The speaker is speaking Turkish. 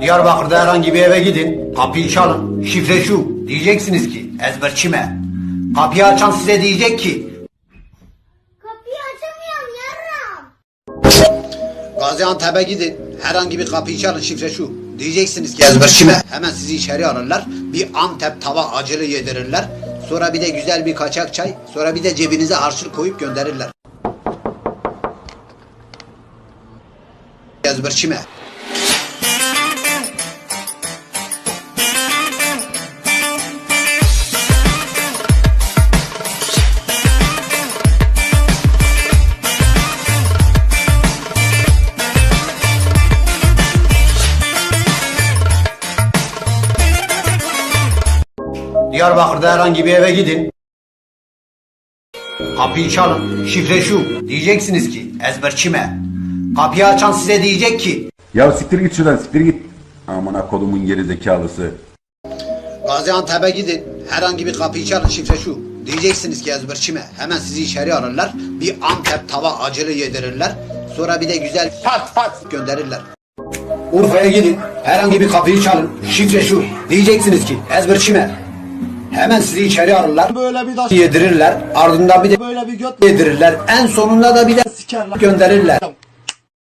Diyarbakır'da herhangi bir eve gidin, kapıyı çalın, şifre şu. Diyeceksiniz ki ezberçime. Kapıyı açan size diyecek ki Kapıyı açamıyorum yarram. Gaziantep'e gidin, herhangi bir kapıyı çalın, şifre şu. Diyeceksiniz ki ezberçime. Hemen sizi içeri alırlar, bir Antep tava acılı yedirirler. Sonra bir de güzel bir kaçak çay, sonra bir de cebinize harçlık koyup gönderirler. Ezberçime. Diyarbakır'da herhangi bir eve gidin. Kapıyı çalın, şifre şu. Diyeceksiniz ki ezberçime. Kapıyı açan size diyecek ki Ya siktir git şuradan siktir git. Amına kodumun geri zekalısı. Gaziantep'e gidin, herhangi bir kapıyı çalın, şifre şu. Diyeceksiniz ki ezberçime. Hemen sizi içeri alırlar, bir Antep tava acılı yedirirler. Sonra bir de güzel pat pat gönderirler. Urfa'ya gidin, herhangi bir kapıyı çalın, şifre şu. Diyeceksiniz ki ezberçime. Hemen sizi içeri alırlar, Böyle bir taş yedirirler. Ardından bir de böyle bir göt yedirirler. En sonunda da bir de sikerler. gönderirler.